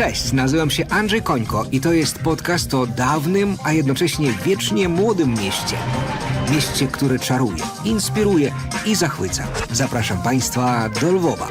Cześć, nazywam się Andrzej Końko i to jest podcast o dawnym, a jednocześnie wiecznie młodym mieście. Mieście, które czaruje, inspiruje i zachwyca. Zapraszam Państwa do Lwowa.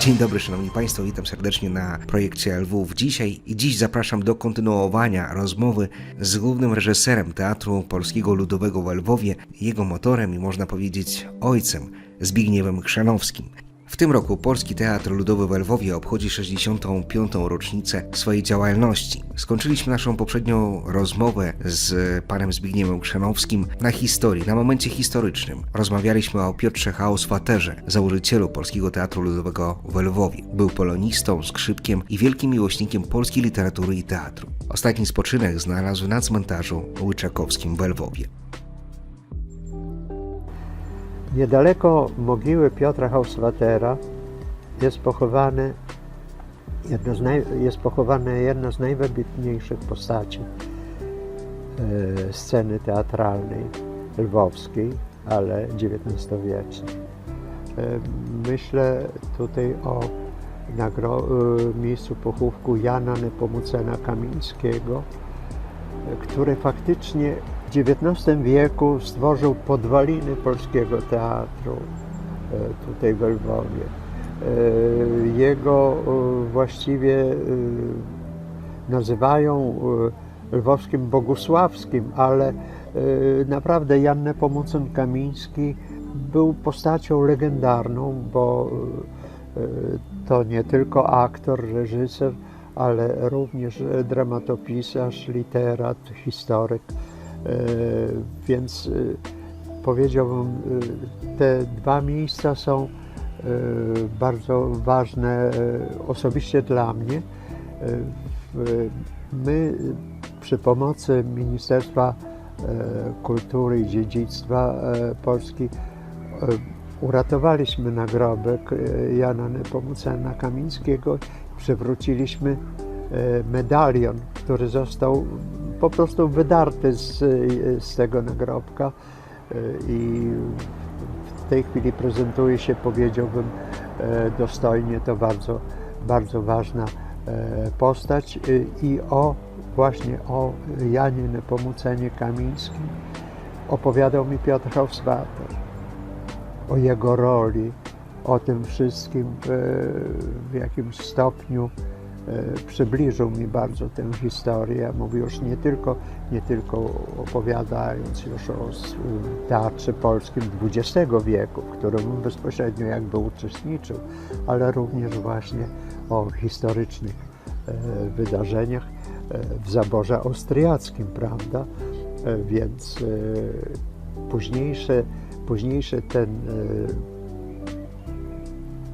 Dzień dobry, Szanowni Państwo, witam serdecznie na projekcie Lwów dzisiaj i dziś zapraszam do kontynuowania rozmowy z głównym reżyserem Teatru Polskiego Ludowego w Lwowie, jego motorem i można powiedzieć ojcem Zbigniewem Chrzanowskim. W tym roku Polski Teatr Ludowy w Lwowie obchodzi 65. rocznicę swojej działalności. Skończyliśmy naszą poprzednią rozmowę z panem Zbigniewem Krzanowskim na historii, na momencie historycznym. Rozmawialiśmy o Piotrze Hauswaterze, założycielu Polskiego Teatru Ludowego w Lwowie. Był polonistą, skrzypkiem i wielkim miłośnikiem polskiej literatury i teatru. Ostatni spoczynek znalazł na cmentarzu Łyczakowskim w Lwowie. Niedaleko mogiły Piotra Hauswatera jest pochowane z naj, jest jedna z najwybitniejszych postaci e, sceny teatralnej lwowskiej, ale XIX-wiecznej. E, myślę tutaj o nagro, e, miejscu pochówku Jana Nepomucena Kamińskiego, który faktycznie w XIX wieku stworzył podwaliny polskiego teatru e, tutaj w Lwowie. E, Jego e, właściwie nazywają lwowskim Bogusławskim, ale naprawdę Jan Nepomucen Kamiński był postacią legendarną, bo to nie tylko aktor, reżyser, ale również dramatopisarz, literat, historyk. E, Więc e, powiedziałbym, e, te dwa miejsca są bardzo ważne osobiście dla mnie. My przy pomocy Ministerstwa Kultury i Dziedzictwa Polski uratowaliśmy nagrobek Jana Nepomucena Kamińskiego przywróciliśmy medalion, który został po prostu wydarty z, z tego nagrobka. I w tej chwili prezentuje się, powiedziałbym, dostojnie. To bardzo, bardzo ważna postać. I o właśnie o Janie Nepomucenie Kamińskim opowiadał mi Piotr Hauswater o jego roli, o tym wszystkim w jakimś stopniu przybliżył mi bardzo tę historię. Mówił już nie tylko, nie tylko opowiadając już o teatrze polskim XX wieku, w którym bezpośrednio jakby uczestniczył, ale również właśnie o historycznych wydarzeniach w zaborze austriackim, prawda? Więc późniejsze, późniejszy ten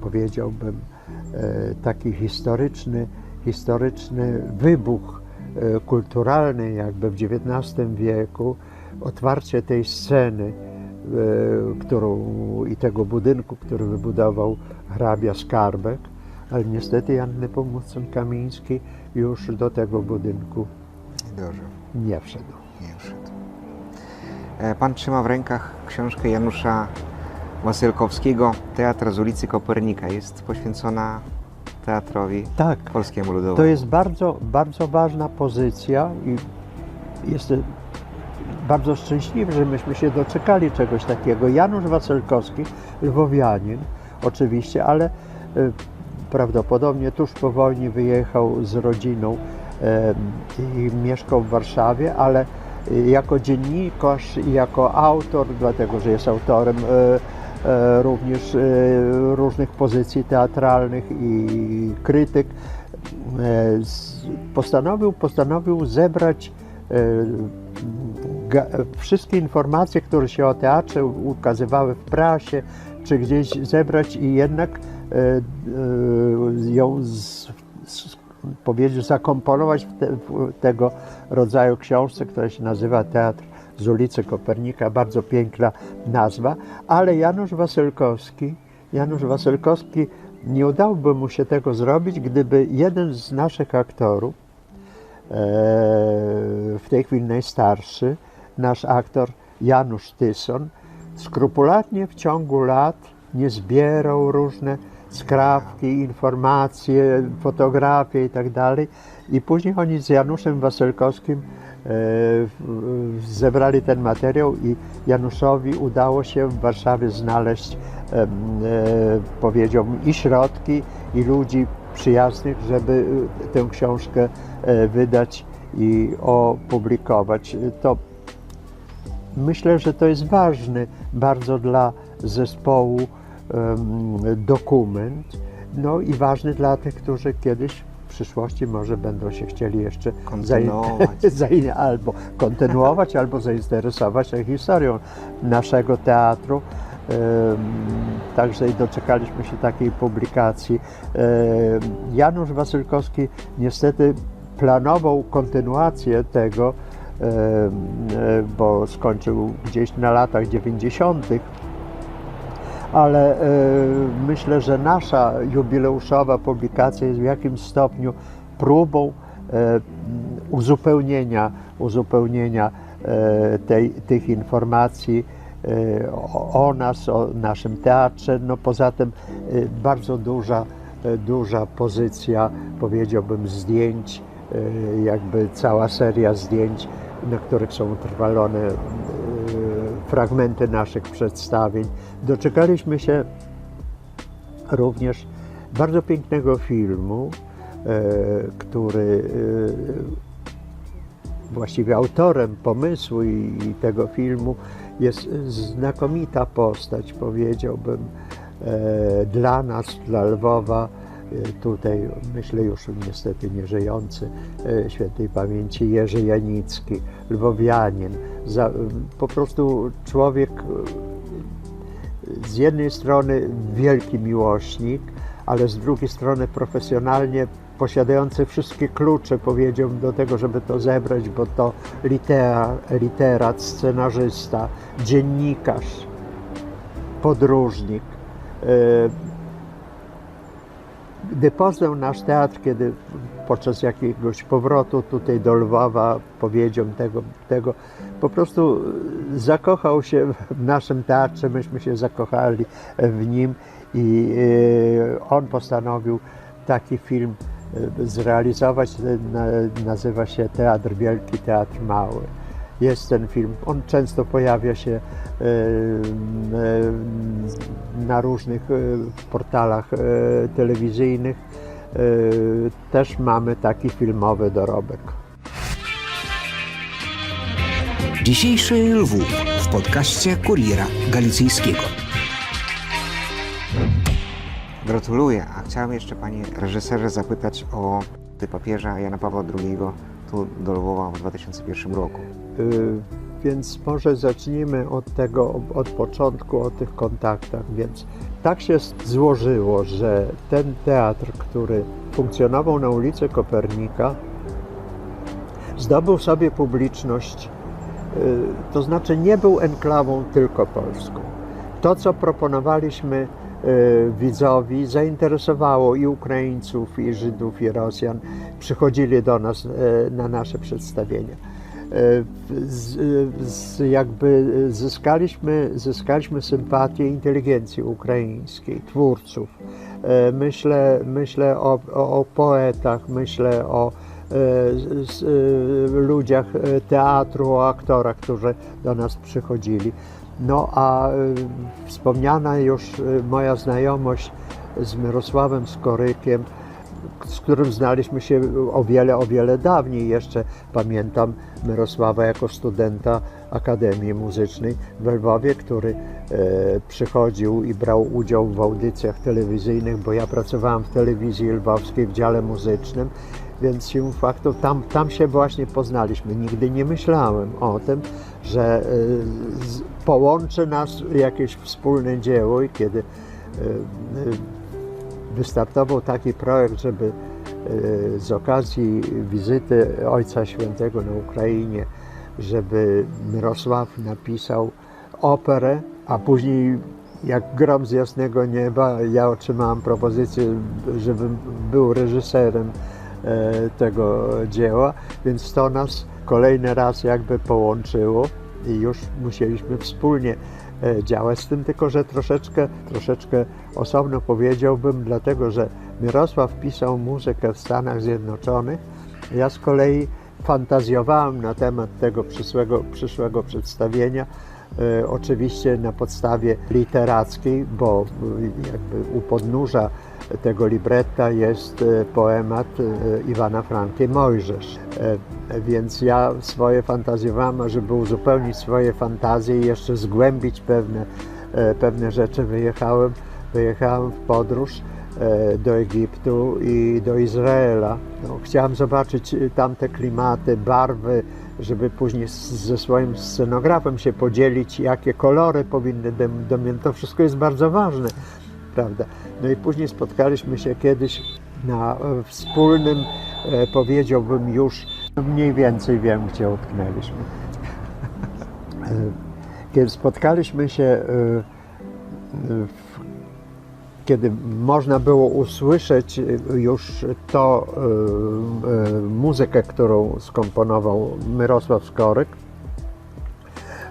powiedziałbym, taki historyczny, historyczny wybuch kulturalny jakby w XIX wieku, otwarcie tej sceny którą, i tego budynku, który wybudował hrabia Skarbek, ale niestety Jan Nepomucen Kamiński już do tego budynku nie wszedł. Nie wszedł. Pan trzyma w rękach książkę Janusza Wasylkowskiego Teatr z ulicy Kopernika jest poświęcona teatrowi Tak, polskiemu ludowemu. to jest bardzo, bardzo ważna pozycja i jestem bardzo szczęśliwy, że myśmy się doczekali czegoś takiego. Janusz Wasylkowski, lwowianin oczywiście, ale y, prawdopodobnie tuż po wojnie wyjechał z rodziną y, i mieszkał w Warszawie, ale y, jako dziennikarz i jako autor, dlatego że jest autorem e, również e, różnych pozycji teatralnych i krytyk, e, postanowił, postanowił zebrać e, wszystkie informacje, które się o teatrze ukazywały w prasie, czy gdzieś zebrać i jednak e, e, ją z, z, powiedzieć, zakomponować w, te, w tego rodzaju książce, która się nazywa Teatr z ulicy Kopernika, bardzo piękna nazwa, ale Janusz Wasylkowski, Janusz Wasylkowski nie udałoby mu się tego zrobić, gdyby jeden z naszych aktorów, e, w tej chwili najstarszy, nasz aktor Janusz Tyson, skrupulatnie w ciągu lat nie zbierał różne skrawki, informacje, fotografie i tak dalej. I później oni z Januszem Waselkowskim e, zebrali ten materiał i Januszowi udało się w Warszawie znaleźć, e, powiedziałbym, i środki, i ludzi przyjaznych, żeby e, tę książkę wydać i opublikować. To myślę, że to jest ważny bardzo dla zespołu dokument, no i ważny dla tych, którzy kiedyś w przyszłości może będą się chcieli jeszcze Kontynuować. albo kontynuować, albo zainteresować się historią naszego teatru. Także doczekaliśmy się takiej publikacji. Janusz Wasylkowski niestety planował kontynuację tego, e, bo skończył gdzieś na latach 90., ale e, myślę, że nasza jubileuszowa publikacja jest w jakimś stopniu próbą e, uzupełnienia, uzupełnienia e, tej, tych informacji o, nas, o naszym teatrze. No poza tym bardzo duża, duża pozycja, powiedziałbym, zdjęć, jakby cała seria zdjęć, na których są utrwalone fragmenty naszych przedstawień. Doczekaliśmy się również bardzo pięknego filmu, e, który e, właściwie autorem pomysłu i, tego filmu jest znakomita postać, powiedziałbym, e, dla nas, dla Lwowa. E, Tutaj myślę już niestety nieżyjący e, świętej pamięci Jerzy Janicki, lwowianin, za, po prostu człowiek e, z jednej strony wielki miłośnik, ale z drugiej strony profesjonalnie posiadający wszystkie klucze, powiedziałbym, do tego, żeby to zebrać, bo to litera, literat, scenarzysta, dziennikarz, podróżnik. E, Gdy poznał nasz teatr, kiedy podczas jakiegoś powrotu tutaj do Lwowa powiedział tego, tego, po prostu zakochał się w naszym teatrze, myśmy się zakochali w nim i e, on postanowił taki film e, zrealizować. Na- Nazywa się Teatr Wielki, Teatr Mały. Jest ten film, on często pojawia się e, e, na różnych e, portalach telewizyjnych. Też mamy taki filmowy dorobek. Dzisiejszy Lwów w podcaście Kuriera Galicyjskiego. Gratuluję, a chciałem jeszcze Panie reżyserze zapytać o ty papieża Jana Pawła II tu do Lwowa w 2001 roku. Y, Więc może zacznijmy od tego, od początku, o tych kontaktach. Więc tak się złożyło, że ten teatr, który funkcjonował na ulicy Kopernika, zdobył sobie publiczność, y, to znaczy nie był enklawą tylko polską. To, co proponowaliśmy y, widzowi, zainteresowało i Ukraińców, i Żydów, i Rosjan. Przychodzili do nas na nasze przedstawienia. Y, z, z, jakby zyskaliśmy, zyskaliśmy sympatię inteligencji ukraińskiej, twórców. Y, Myślę, myślę o, o, poetach, myślę o e, e, ludziach e, teatru, o aktorach, którzy do nas przychodzili. No a e, wspomniana już e, moja znajomość z Mirosławem Skorykiem, z którym znaliśmy się o wiele, o wiele dawniej. Jeszcze pamiętam Mirosława jako studenta Akademii Muzycznej w Lwowie, który e, przychodził i brał udział w audycjach telewizyjnych, bo ja pracowałem w telewizji lwowskiej w dziale muzycznym, więc siłą faktu tam, tam się właśnie poznaliśmy. Nigdy nie myślałem o tym, że e, z, połączy nas jakieś wspólne dzieło i kiedy e, wystartował taki projekt, żeby e, z okazji wizyty Ojca Świętego na Ukrainie, żeby Mirosław napisał operę, a później jak grom z jasnego nieba, ja otrzymałem propozycję, żebym był reżyserem e, tego dzieła, więc to nas kolejny raz jakby połączyło i już musieliśmy wspólnie e, działać z tym, tylko że troszeczkę, troszeczkę osobno powiedziałbym, dlatego że Mirosław pisał muzykę w Stanach Zjednoczonych, ja z kolei fantazjowałem na temat tego przyszłego, przyszłego przedstawienia, e, oczywiście na podstawie literackiej, bo e, jakby u podnóża tego libretta jest poemat Iwana Franki Mojżesz. E, Więc ja swoje fantazjowałem, żeby uzupełnić swoje fantazje i jeszcze zgłębić pewne, e, pewne rzeczy, wyjechałem, wyjechałem w podróż e, do Egiptu i do Izraela. No, chciałem zobaczyć e, tamte klimaty, barwy, żeby później ze swoim scenografem się podzielić, jakie kolory powinny domienować. To wszystko jest bardzo ważne, prawda? No i później spotkaliśmy się kiedyś na e, wspólnym, e, powiedziałbym już, no mniej więcej wiem, gdzie utknęliśmy. E, Kiedy spotkaliśmy się, e, e, kiedy można było usłyszeć e, już to e, e, muzykę, którą skomponował Mirosław Skoryk,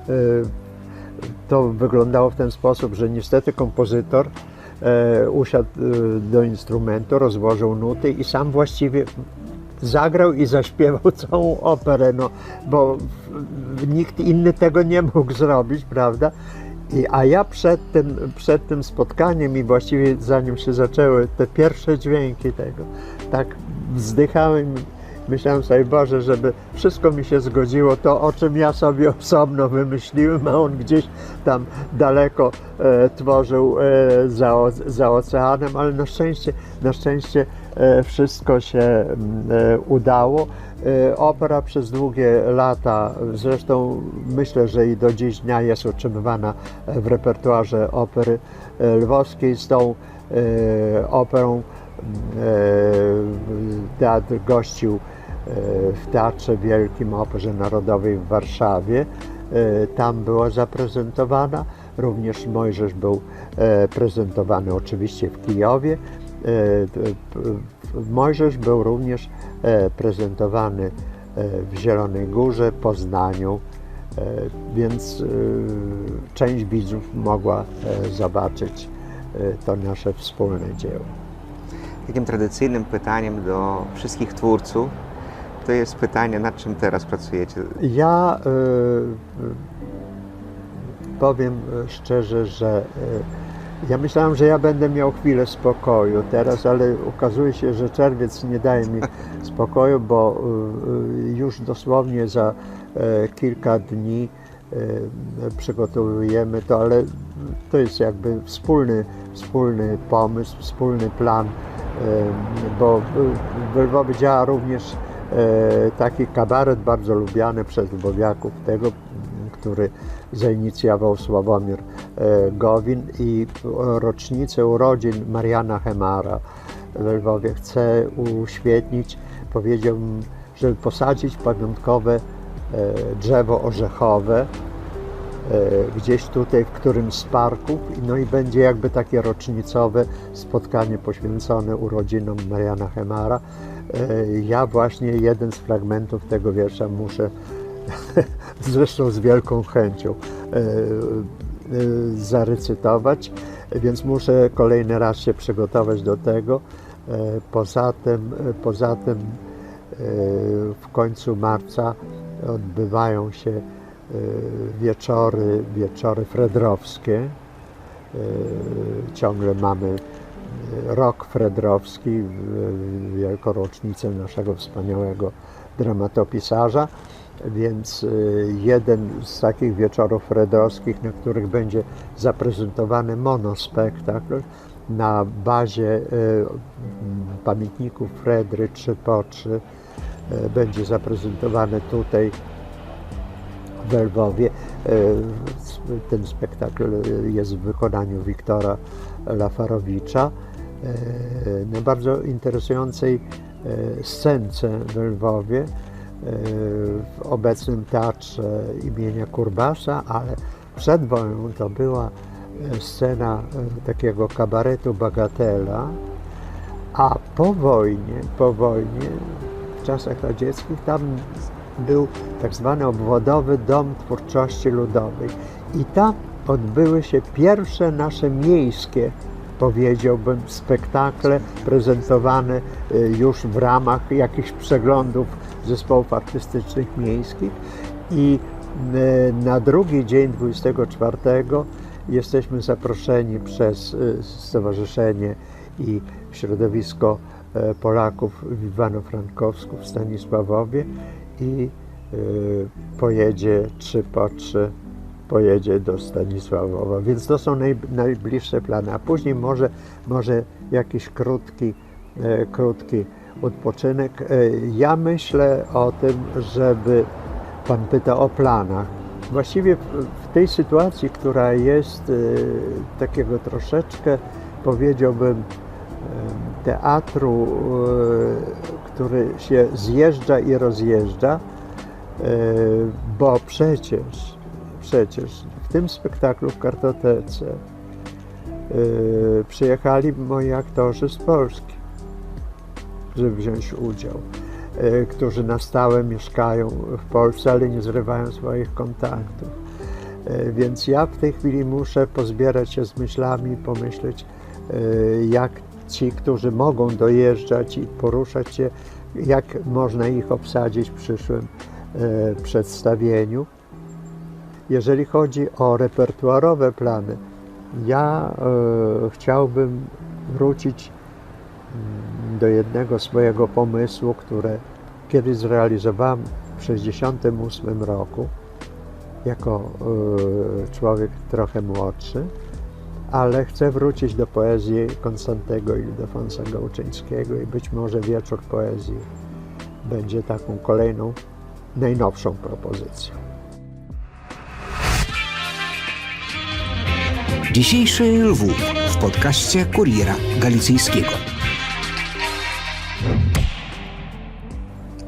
e, to wyglądało w ten sposób, że niestety kompozytor e, usiadł e, do instrumentu, rozłożył nuty i sam właściwie zagrał i zaśpiewał całą operę, no, bo nikt inny tego nie mógł zrobić, prawda? I, a ja przed tym, przed tym spotkaniem i właściwie zanim się zaczęły te pierwsze dźwięki tego, tak wzdychałem Myślałem sobie, Boże, żeby wszystko mi się zgodziło, to o czym ja sobie osobno wymyśliłem, a on gdzieś tam daleko e, tworzył e, za, za oceanem, ale na szczęście, na szczęście e, wszystko się mm, e, udało. E, opera przez długie lata, zresztą myślę, że i do dziś dnia jest utrzymywana w repertuarze opery e, lwowskiej z tą operą E, Teatr gościł w Teatrze Wielkim Operze Narodowej w Warszawie. E, Tam była zaprezentowana. Również Mojżesz był e, prezentowany oczywiście w Kijowie. E, Mojżesz był również prezentowany w Zielonej Górze, Poznaniu, więc część widzów mogła zobaczyć to nasze wspólne dzieło. Takim tradycyjnym pytaniem do wszystkich twórców to jest pytanie, nad czym teraz pracujecie. Ja y, powiem y, szczerze, że y, ja myślałem, że ja będę miał chwilę spokoju teraz, ale okazuje się, że czerwiec nie daje mi spokoju, bo y, już dosłownie za kilka dni przygotowujemy to, ale to jest jakby wspólny, wspólny pomysł, wspólny plan, bo w Lwowie działa również e, taki kabaret bardzo lubiany przez Lwowiaków, tego, który zainicjował Sławomir e, Gowin i rocznicę urodzin Mariana Hemara w Lwowie chce uświetnić, powiedziałbym, żeby posadzić pamiątkowe e, drzewo orzechowe, e, gdzieś tutaj w którymś z parków, no i będzie jakby takie rocznicowe spotkanie poświęcone urodzinom Mariana Hemara. E, Ja właśnie jeden z fragmentów tego wiersza muszę, zresztą z wielką chęcią, e, e, zarecytować, więc muszę kolejny raz się przygotować do tego. Poza tym, poza tym w końcu marca odbywają się wieczory, wieczory fredrowskie. Ciągle mamy rok fredrowski, wielką rocznicę naszego wspaniałego dramatopisarza, więc e, jeden z takich wieczorów fredrowskich, na których będzie zaprezentowany monospektakl na bazie m, pamiętników Fredry 3 po 3 e, będzie zaprezentowany tutaj w Lwowie. E, Ten spektakl jest w wykonaniu Wiktora Lafarowicza e, bardzo interesującej e, scence w Lwowie, e, w obecnym teatrze imienia Kurbasa, ale przed wojną to była scena takiego kabaretu Bagatela, a po wojnie, po wojnie, w czasach radzieckich, tam był tak zwany obwodowy dom twórczości ludowej. I tam odbyły się pierwsze nasze miejskie, powiedziałbym, spektakle prezentowane y, już w ramach jakichś przeglądów zespołów artystycznych miejskich. I y, na drugi dzień 24 jesteśmy zaproszeni przez y, Stowarzyszenie i środowisko Polaków w Iwano-Frankowsku w Stanisławowie i pojedzie 3 po 3 pojedzie do Stanisławowa, więc to są naj, najbliższe plany, a później może, może jakiś krótki, e, krótki odpoczynek. E, ja myślę o tym, żeby, Pan pyta o planach, właściwie w, tej sytuacji, która jest e, takiego troszeczkę, powiedziałbym, em, teatru, e, który się zjeżdża i rozjeżdża, e, bo przecież, przecież w tym spektaklu w kartotece e, przyjechali moi aktorzy z Polski, żeby wziąć udział, e, którzy na stałe mieszkają w Polsce, ale nie zrywają swoich kontaktów. E, Więc ja w tej chwili muszę pozbierać się z myślami, pomyśleć, e, jak ci, którzy mogą dojeżdżać i poruszać się, jak można ich obsadzić w przyszłym e, przedstawieniu. Jeżeli chodzi o repertuarowe plany, ja e, chciałbym wrócić mm, do jednego swojego pomysłu, które kiedyś zrealizowałem w 1968 roku jako e, człowiek trochę młodszy, ale chcę wrócić do poezji Konstantego Ildefonsa Gołczyńskiego i być może wieczór poezji będzie taką kolejną, najnowszą propozycją. Dzisiejszy Lwów w podcaście Kuriera Galicyjskiego.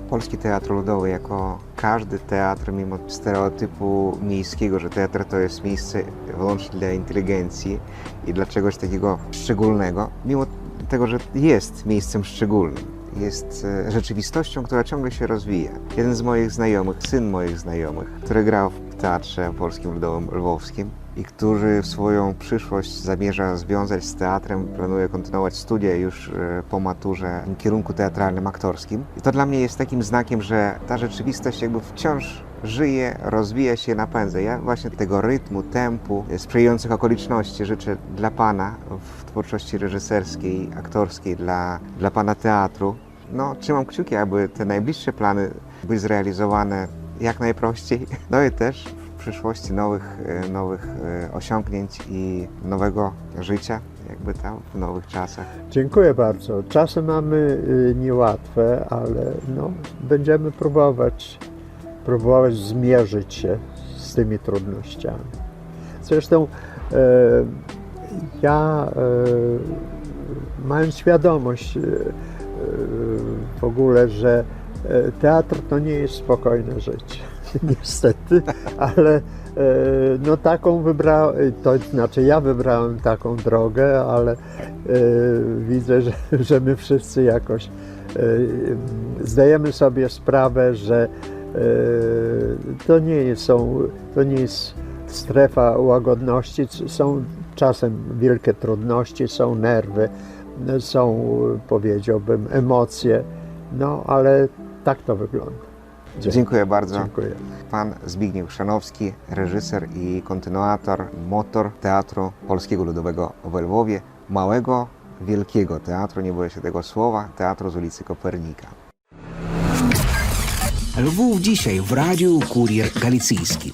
Polski Teatr Ludowy, jako każdy teatr, mimo stereotypu miejskiego, że teatr to jest miejsce wyłącznie dla inteligencji i dla czegoś takiego szczególnego, mimo tego, że jest miejscem szczególnym, jest e, rzeczywistością, która ciągle się rozwija. Jeden z moich znajomych, syn moich znajomych, który grał w Teatrze Polskim Ludowym Lwowskim i który swoją przyszłość zamierza związać z teatrem, planuje kontynuować studia już e, po maturze w kierunku teatralnym, aktorskim. I to dla mnie jest takim znakiem, że ta rzeczywistość jakby wciąż żyje, rozwija się, napędza. Ja właśnie tego rytmu, tempu, e, sprzyjających okoliczności życzę dla Pana w twórczości reżyserskiej, aktorskiej, dla, dla Pana teatru. No, trzymam kciuki, aby te najbliższe plany były zrealizowane jak najprościej. No i też przyszłości nowych, e, nowych e, osiągnięć i nowego życia, jakby tam w nowych czasach. Dziękuję bardzo. Czasy mamy y, niełatwe, ale no, będziemy próbować, próbować zmierzyć się z tymi trudnościami. Zresztą e, ja mając świadomość w ogóle, że teatr to nie jest spokojne życie, niestety, ale e, no taką wybrałem, to znaczy ja wybrałem taką drogę, ale e, widzę, że, że my wszyscy jakoś e, zdajemy sobie sprawę, że to nie są, to nie jest strefa łagodności, są czasem wielkie trudności, są nerwy, są powiedziałbym emocje, no ale tak to wygląda. Dziękuję bardzo. Dziękuję. Pan Zbigniew Szanowski, reżyser i kontynuator, motor Teatru Polskiego Ludowego w Lwowie, małego, wielkiego teatru, nie boję się tego słowa, teatru z ulicy Kopernika. Lwów dzisiaj w radiu Kurier Galicyjski.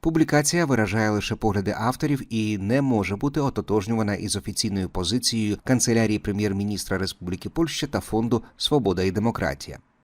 Публікація виражає лише погляди авторів і не може бути ототожнювана із офіційною позицією Канцелярії прем'єр-міністра Республіки Польща та Фонду Свобода і демократія.